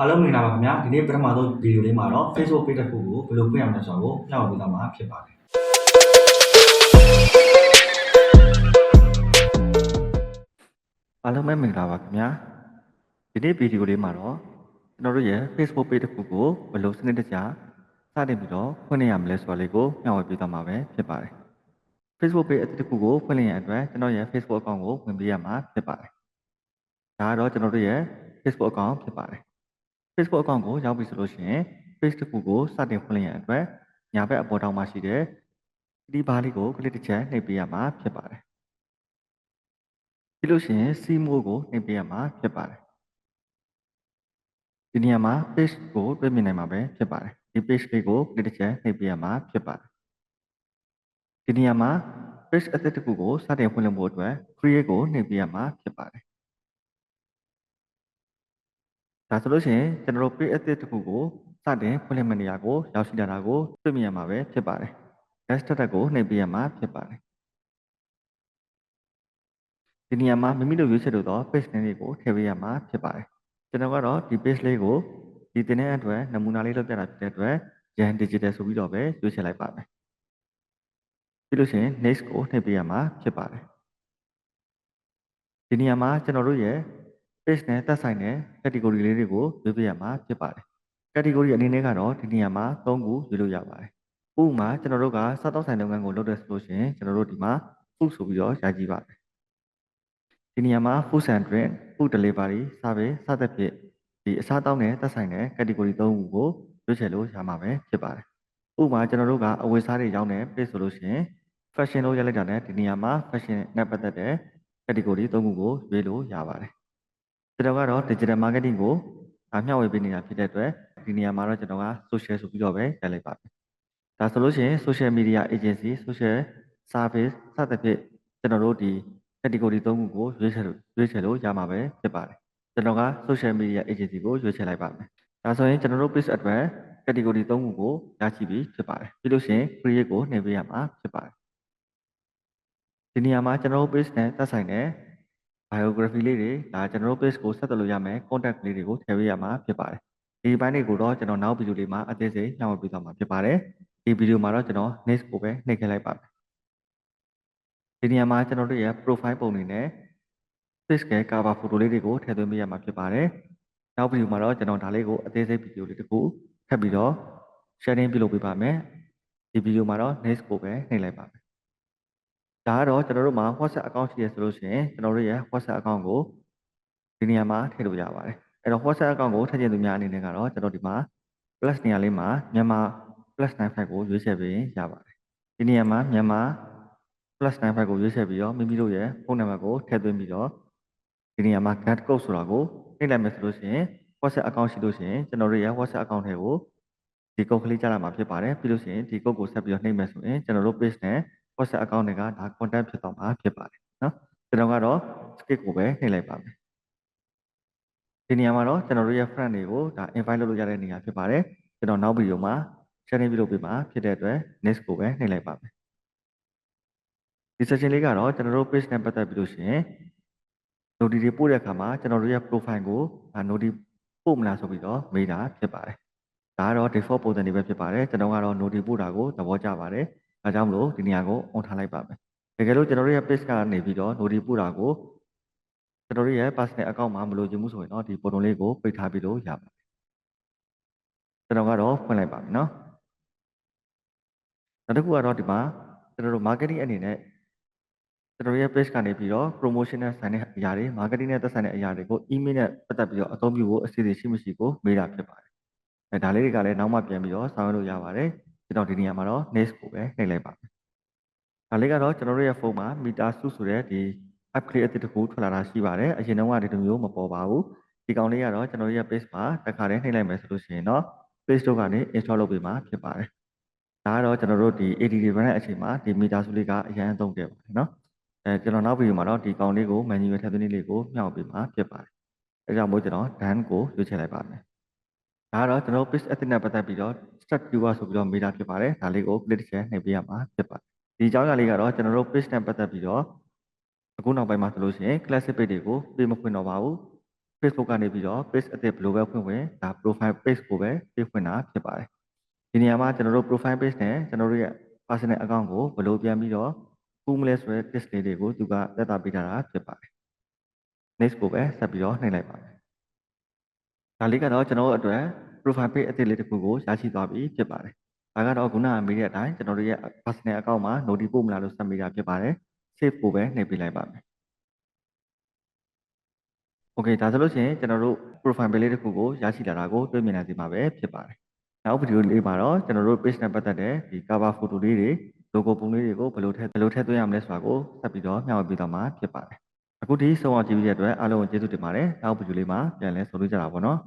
အားလုံးမင်္ဂလာပါခင်ဗျာဒီနေ့ပထမဆုံးဗီဒီယိုလေးမှာတော့ Facebook page တစ်ခုကိုဘယ်လိုဖွင့်ရမလဲဆိုတော့ညှောက်ပေးသွားမှာဖြစ်ပါတယ်အားလုံးပဲမင်္ဂလာပါခင်ဗျာဒီနေ့ဗီဒီယိုလေးမှာတော့ကျွန်တော်တို့ရဲ့ Facebook page တစ်ခုကိုဘယ်လိုစနစ်တကျစတင်ပြီးတော့ဖွင့်ရမလဲဆိုတာလေးကိုညှောက်ပေးသွားမှာပဲဖြစ်ပါတယ် Facebook page အသစ်တစ်ခုကိုဖွင့်လင့်ရတဲ့အတွက်ကျွန်တော်ရဲ့ Facebook account ကိုဝင်ပေးရမှာဖြစ်ပါတယ်ဒါကတော့ကျွန်တော်တို့ရဲ့ Facebook account ဖြစ်ပါတယ် Facebook account ကိုရောက်ပြီဆိုလို့ရှိရင် page တစ်ခုကိုစတင်ဖွင့်လိုက်ရတဲ့အတွက်ညာဘက်အပေါ်တောင်မှာရှိတဲ့ဒီဘားလေးကို click တစ်ချက်နှိပ်ပေးရမှာဖြစ်ပါတယ်။ပြီးလို့ရှိရင် see more ကိုနှိပ်ပေးရမှာဖြစ်ပါတယ်။ဒီနေရာမှာ page ကိုတွေ့မြင်နိုင်မှာပဲဖြစ်ပါတယ်။ဒီ page လေးကို click တစ်ချက်နှိပ်ပေးရမှာဖြစ်ပါတယ်။ဒီနေရာမှာ page အသစ်တစ်ခုကိုစတင်ဖွင့်လှစ်ဖို့အတွက် create ကိုနှိပ်ပေးရမှာဖြစ်ပါတယ်။ ဒါဆိုလို့ရှိရင်ကျွန်တော်တို့ page အသစ်တစ်ခုကိုစတင်ဖွင့်လှစ်မယ့်နေရာကိုရောက်ရှိလာတာကိုတွေ့မြင်ရမှာပဲဖြစ်ပါတယ်။ desktop တက်ကိုနှိပ်ပေးရမှာဖြစ်ပါတယ်။ဒီနေရာမှာမိမိတို့ရွေးချယ်လို့တော့ page name လေးကိုထည့်ပေးရမှာဖြစ်ပါတယ်။ကျွန်တော်ကတော့ဒီ page လေးကိုဒီတင်တဲ့အတွက်နမူနာလေးလုပ်ပြတာဖြစ်တဲ့အတွက် Yan Digital ဆိုပြီးတော့ပဲရွေးချယ်လိုက်ပါမယ်။ပြီးလို့ရှိရင် next ကိုနှိပ်ပေးရမှာဖြစ်ပါတယ်။ဒီနေရာမှာကျွန်တော်တို့ရဲ့ page နဲ့သက်ဆိုင်တဲ့ category လေးတွေကိုရွေးပေးရမှာဖြစ်ပါတယ်။ category အနေနဲ့ကတော့ဒီနေရာမှာ၃ခုရွေးလို့ရပါတယ်။ဥပမာကျွန်တော်တို့ကစားတောက်ဆိုင်လုပ်ငန်းကိုလုပ်တဲ့ဆိုလို့ရှိရင်ကျွန်တော်တို့ဒီမှာ food ဆိုပြီးတော့ရိုက်ကြည့်ပါမယ်။ဒီနေရာမှာ food and drink, food delivery, service စသဖြင့်ဒီအစားအသောက်နဲ့သက်ဆိုင်တဲ့ category ၃ခုကိုရွေးချယ်လို့ရမှာပဲဖြစ်ပါတယ်။ဥပမာကျွန်တော်တို့ကအဝတ်စားတွေရောင်းတဲ့ page ဆိုလို့ရှိရင် fashion လို့ရိုက်လိုက်တာနဲ့ဒီနေရာမှာ fashion နဲ့ပတ်သက်တဲ့ category ၃ခုကိုရွေးလို့ရပါတယ်။ ကျွန်တော်ကတော့ digital marketing ကိုအမျှဝေပေးနေတာဖြစ်တဲ့အတွက်ဒီနေရာမှာတော့ကျွန်တော်က social ဆိုပြီးတော့ပဲရိုက်လိုက်ပါမယ်။ဒါဆိုလို့ရှိရင် social media agency, social service စသဖြင့်ကျွန်တော်တို့ဒီ category ၃ခုကိုရွေးချယ်လို့ရွေးချယ်လို့ရမှာပဲဖြစ်ပါတယ်။ကျွန်တော်က social media agency ကိုရွေးချယ်လိုက်ပါမယ်။ဒါဆိုရင်ကျွန်တော်တို့ page အတွက် category ၃ခုကိုရရှိပြီဖြစ်ပါတယ်။ပြီးလို့ရှိရင် create ကိုနှိပ်ပေးရမှာဖြစ်ပါတယ်။ဒီနေရာမှာကျွန်တော်တို့ page နဲ့သက်ဆိုင်တဲ့ biography လေးတွေဒါကျွန်တော်တို့ page ကိုဆက်သွယ်လို့ရမယ် contact လေးတွေကိုထည့်ပေးရမှာဖြစ်ပါတယ်ဒီဘိုင်းတွေကိုတော့ကျွန်တော်နောက်ဗီဒီယိုလေးမှာအသေးစိတ်ညှောက်ပေးသွားမှာဖြစ်ပါတယ်ဒီဗီဒီယိုမှာတော့ကျွန်တော် next ကိုပဲနှိပ်ခဲ့လိုက်ပါမယ်ဒီနေရာမှာကျွန်တော်တို့ရဲ့ profile ပုံတွေနဲ့ page က cover photo လေးတွေကိုထည့်သွင်းပေးရမှာဖြစ်ပါတယ်နောက်ဗီဒီယိုမှာတော့ကျွန်တော်ဒါလေးကိုအသေးစိတ်ဗီဒီယိုလေးတစ်ခုထပ်ပြီးတော့ sharing ပြုလုပ်ပေးပါမယ်ဒီဗီဒီယိုမှာတော့ next ကိုပဲနှိပ်လိုက်ပါမယ် ဒါကတော့ကျွန်တော်တို့မှာ WhatsApp account ရှိရဆိုလို့ရှိရင်ကျွန်တော်တို့ရဲ့ WhatsApp account ကိုဒီနေရာမှာထည့်လို့ရပါတယ်။အဲ့တော့ WhatsApp account ကိုထည့်ခြင်းသူများအနေနဲ့ကတော့ကျွန်တော်ဒီမှာ plus နေရာလေးမှာမြန်မာ plus 95ကိုရွေးချယ်ပေးရင်ရပါတယ်။ဒီနေရာမှာမြန်မာ plus 95ကိုရွေးချယ်ပြီးတော့မိမိတို့ရဲ့ဖုန်းနံပါတ်ကိုထည့်သွင်းပြီးတော့ဒီနေရာမှာ get code ဆိုတာကိုနှိပ်လိုက်မယ်ဆိုလို့ရှိရင် WhatsApp account ရှိလို့ရှိရင်ကျွန်တော်တို့ရဲ့ WhatsApp account ထဲကိုဒီ code ကလေးကြားလာမှာဖြစ်ပါတယ်။ပြီးလို့ရှိရင်ဒီ code ကိုဆက်ပြီးတော့နှိပ်မယ်ဆိုရင်ကျွန်တော်တို့ page နဲ့ WhatsApp account တွေကဒါ contact ဖြစ်တော့မှာဖြစ်ပါတယ်နော်ကျွန်တော်ကတော့ skip ကိုပဲနှိပ်လိုက်ပါမယ်ဒီနေရာမှာတော့ကျွန်တော်တို့ရဲ့ friend တွေကိုဒါ invite လုပ်လို့ရတဲ့နေရာဖြစ်ပါတယ်ကျွန်တော်နောက်ဗီဒီယိုမှာ sharing ပြုလုပ်ပေးမှာဖြစ်တဲ့အတွက် next ကိုပဲနှိပ်လိုက်ပါမယ်ဒီ section လေးကတော့ကျွန်တော်တို့ page နဲ့ပတ်သက်ပြီးလို့ရှိရင် noti တွေပို့တဲ့အခါမှာကျွန်တော်တို့ရဲ့ profile ကိုဒါ noti ပို့မလားဆိုပြီးတော့မေးတာဖြစ်ပါတယ်ဒါကတော့ default ပုံစံတွေပဲဖြစ်ပါတယ်ကျွန်တော်ကတော့ noti ပို့တာကိုသဘောကျပါတယ် ဒါကြောင့်မလို့ဒီနေရာကို on ထားလိုက်ပါမယ်တကယ်လို့ကျွန်တော်တို့ရဲ့ page ကနေပြီးတော့ noti ပို့တာကိုကျွန်တော်တို့ရဲ့ personal account မှာမလိုချင်ဘူးဆိုရင်တော့ဒီပုံတုံးလေးကိုပိတ်ထားပြီးလို့ရပါတယ်ကျွန်တော်ကတော့ဖွင့်လိုက်ပါမယ်နော်နောက်တစ်ခုကတော့ဒီမှာကျွန်တော်တို့ marketing အနေနဲ့ကျွန်တော်ရဲ့ page ကနေပြီးတော့ promotion နဲ့ဆိုင်တဲ့အရာတွေ marketing နဲ့သက်ဆိုင်တဲ့အရာတွေကို email နဲ့ပတ်သက်ပြီးတော့အသုံးပြုဖို့အစီအစဉ်ရှိမရှိကိုမေးတာဖြစ်ပါတယ်အဲဒါလေးတွေကလည်းနောက်မှပြန်ပြီးတော့ဆောင်ရွက်လို့ရပါတယ် ကျွန်တော်ဒီနေရာမှာတော့ next ကိုပဲနှိပ်လိုက်ပါမယ်။ဒါလေးကတော့ကျွန်တော်တို့ရဲ့ဖုန်းမှာ meter စုဆိုတဲ့ဒီ app ကလေးအသစ်တစ်ခုထွက်လာတာရှိပါတယ်။အရင်တုန်းကဒီလိုမျိုးမပေါ်ပါဘူး။ဒီကောင်လေးကတော့ကျွန်တော်တို့ရဲ့ page မှာတစ်ခါတည်းနှိပ်လိုက်မယ်ဆိုလို့ရှိရင်တော့ page တို့ကနေ install လုပ်ပေးမှာဖြစ်ပါတယ်။ဒါကတော့ကျွန်တော်တို့ဒီ AD တွေရတဲ့အချိန်မှာဒီ meter စုလေးကအရင်အသုံးခဲ့ပါတယ်နော်။အဲကျွန်တော်နောက်ဗီဒီယိုမှာတော့ဒီကောင်လေးကို manual ထည့်သွင်းလေးကိုမျှောက်ပေးမှာဖြစ်ပါတယ်။အဲကြောင့်မို့ကျွန်တော် done ကိုရွေးချယ်လိုက်ပါမယ်။ ဒါကတော့ကျွန်တော် page edit နဲ့ပတ်သက်ပြီးတော့ start viewer ဆိုပြီးတော့မေးတာဖြစ်ပါတယ်ဒါလေးကို click ချက်နှိပ်ပေးရမှာဖြစ်ပါတယ်ဒီအကြောင်းအရာလေးကတော့ကျွန်တော်တို့ page နဲ့ပတ်သက်ပြီးတော့အခုနောက်ပိုင်းမှာဆိုလို့ရှိရင် classic page တွေကိုပေးမဖွင့်တော့ပါဘူး Facebook ကနေပြီးတော့ page အသစ်ဘယ်လိုပဲဖွင့်ဝင်ဒါ profile page ကိုပဲပေးဖွင့်တာဖြစ်ပါတယ်ဒီနေရာမှာကျွန်တော်တို့ profile page နဲ့ကျွန်တော်တို့ရဲ့ personal account ကိုဘယ်လိုပြန်ပြီးတော့ကူးမလဲဆိုတဲ့ tips လေးတွေကိုသူကသက်သာပေးထားတာဖြစ်ပါတယ် next ကိုပဲဆက်ပြီးတော့နှိပ်လိုက်ပါမယ် ဒါလေးကတော့ကျွန်တော်တို့အတွက် profile page အသစ်လေးတစ်ခုကိုရရှိသွားပြီဖြစ်ပါတယ်ဒါကတော့ခုနကမေးတဲ့အတိုင်းကျွန်တော်တို့ရဲ့ personal account မှာ notice ပို့မလားလို့ဆက်မေးတာဖြစ်ပါတယ် save ကိုပဲနှိပ်ပေးလိုက်ပါမယ် Okay ဒါဆိုလို့ရှိရင်ကျွန်တော်တို့ profile page လေးတစ်ခုကိုရရှိလာတာကိုတွေ့မြင်နိုင်စေမှာပဲဖြစ်ပါတယ်နောက်ဗီဒီယိုလေးမှာတော့ကျွန်တော်တို့ page နဲ့ပတ်သက်တဲ့ဒီ cover photo လေးတွေ logo ပုံလေးတွေကိုဘယ်လိုထည့်ဘယ်လိုထည့်သွင်းရမလဲဆိုတာကိုဆက်ပြီးတော့မျှဝေပေးသွားမှာဖြစ်ပါတယ် အခုဒီဆုံးအောင်ကြည့်ပြီးတဲ့အတွက်အားလုံးကိုကျေးဇူးတင်ပါတယ်နောက်ဗီဒီယိုလေးမှာပြန်လည်ဆုံတွေ့ကြတာပေါ့နော်